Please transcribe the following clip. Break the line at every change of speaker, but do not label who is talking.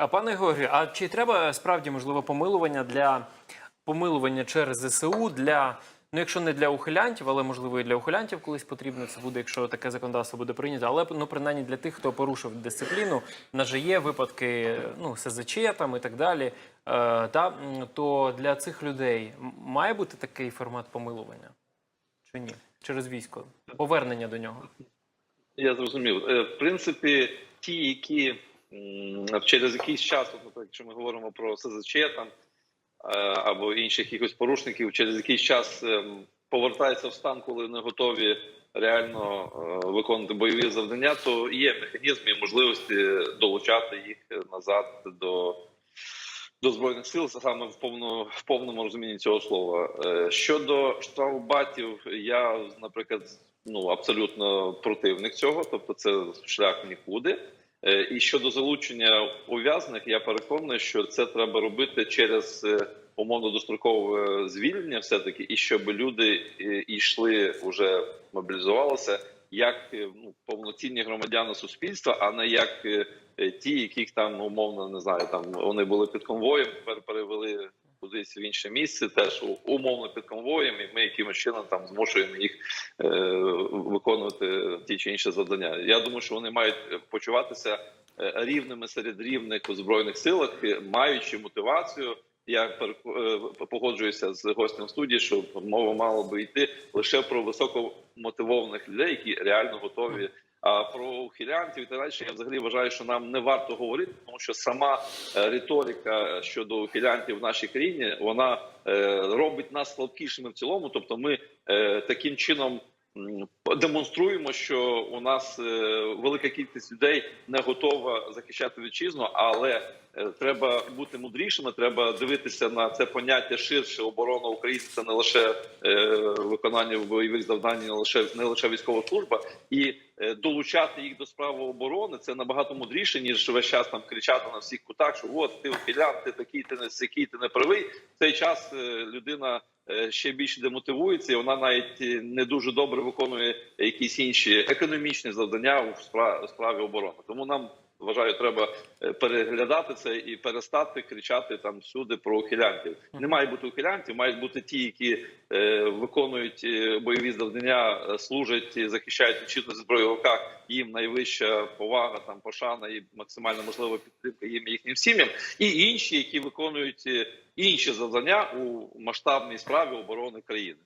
А пане Георгію, а чи треба справді можливо помилування для помилування через ЗСУ для ну, якщо не для ухилянтів, але можливо і для ухилянтів колись потрібно це буде, якщо таке законодавство буде прийнято. Але ну принаймні для тих, хто порушив дисципліну, на же є випадки ну СЗЧ там і так далі. Е, та то для цих людей має бути такий формат помилування чи ні? Через військо повернення до нього.
Я зрозумів. Е, В принципі, ті, які через якийсь час, от, наприклад, якщо ми говоримо про СЗЧ там е, або інших якихось порушників, через якийсь час ем, повертаються в стан, коли не готові реально е, виконувати бойові завдання, то є механізми і можливості долучати їх назад до. До збройних сил саме в повному в повному розумінні цього слова. Е, Щодо штрафбатів, я, наприклад, ну абсолютно противник цього, тобто це шлях нікуди. Е, І щодо залучення ув'язнених, я переконаний, що це треба робити через е, умовно дострокове звільнення, все таки, і щоб люди е, йшли вже мобілізувалися як е, ну повноцінні громадяни суспільства, а не як е, е, ті, яких там умовно не знаю, там вони були під конвоєм, тепер перевели кудись в інше місце, теж умовно під конвоєм, і ми якимось чином там змушуємо їх е, виконувати ті чи інші завдання. Я думаю, що вони мають е, почуватися е, рівними серед рівних у збройних силах, е, маючи мотивацію. Я погоджуюся з гостем студії, що мова мала би йти лише про високомотивованих людей, які реально готові. А про ухилянтів і так далі я взагалі вважаю, що нам не варто говорити, тому що сама е, риторика щодо ухилянтів в нашій країні вона е, робить нас слабкішими в цілому. Тобто, ми е, таким чином демонструємо, що у нас е, велика кількість людей не готова захищати вітчизну, але е, треба бути мудрішими. Треба дивитися на це поняття ширше. Оборона України це не лише е, виконання бойових завдань, не лише не лише військова служба, і е, долучати їх до справи оборони це набагато мудріше ніж весь час там кричати на всіх кутах, що от ти ухилян, ти такий, ти не сякий, ти не правий. В цей час е, людина е, ще більше демотивується, і вона навіть е, не дуже добре виконує якісь інші економічні завдання у спра- справі оборони. Тому нам вважаю, треба е, переглядати це і перестати кричати там всюди про ухилянтів. Не має бути ухилянтів, мають бути ті, які е, виконують е, бойові завдання, е, служать, захищають вітчизну зі зброєю в руках. Їм найвища повага, там пошана і максимально можлива підтримка їм і їхнім сім'ям, і інші, які виконують інші завдання у масштабній справі оборони країни.